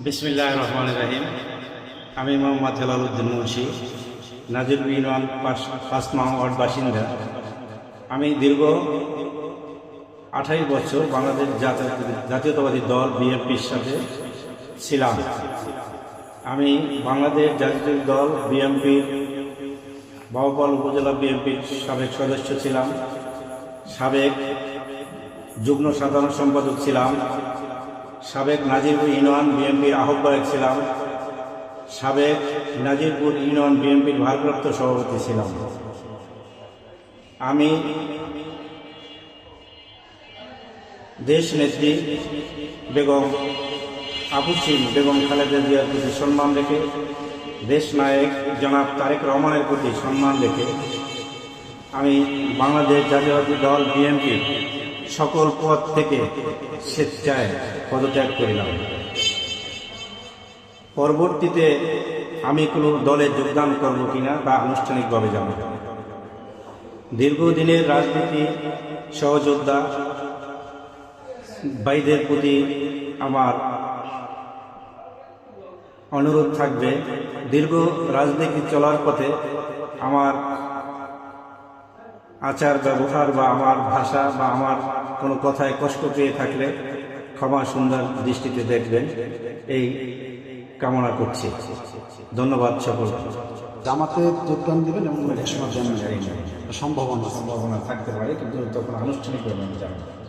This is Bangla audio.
বিসমিল্লাহ রহমান রাহিম। আমি মোহাম্মদ জালালউদ্দিন মুন্সি, নাজির ইউনিয়ন পাঁচ পাঁচ ওয়ার্ড বাসিন্দা। আমি দীর্ঘ আঠাইশ বছর বাংলাদেশ জাতীয়- জাতীয়তাবাদী দল বিএনপির সাথে ছিলাম। আমি বাংলাদেশ জাতীয় দল বিএনপির বাউপাল উপজেলা বিএনপির সাবেক সদস্য ছিলাম। সাবেক যুগ্ম সাধারণ সম্পাদক ছিলাম। সাবেক নাজিরপুর ইউনিয়ন বিএনপির আহ্বায়ক ছিলাম। সাবেক নাজিরপুর ইউনিয়ন বিএনপির ভারপ্রাপ্ত সভাপতি ছিলাম। আমি দেশ নেত্রী বেগম আবুসিন বেগম খালেদা জিয়ার প্রতি সম্মান রেখে, দেশ নায়ক জনাব তারেক রহমানের প্রতি সম্মান রেখে আমি বাংলাদেশ জাতীয়বাদী দল বিএনপির সকল পথ থেকে স্বেচ্ছায় পদত্যাগ করিলাম। পরবর্তীতে আমি কোনো দলে যোগদান করব কিনা বা আনুষ্ঠানিকভাবে যাব। দীর্ঘদিনের রাজনীতি, সহযোদ্ধা, ভাইদের প্রতি আমার অনুরোধ থাকবে, দীর্ঘ রাজনীতি চলার পথে আমার আচার ব্যবহার বা আমার ভাষা বা আমার কোনো কথায় কষ্ট পেয়ে থাকলে ক্ষমা সুন্দর দৃষ্টিতে দেখবেন। এই কামনা করছি। ধন্যবাদ সকল। জামাতে যোগদান দেবেন এবং সম্ভাবনা সম্ভাবনা থাকতে পারে কিন্তু তখন আনুষ্ঠানিকভাবে আমি জানাব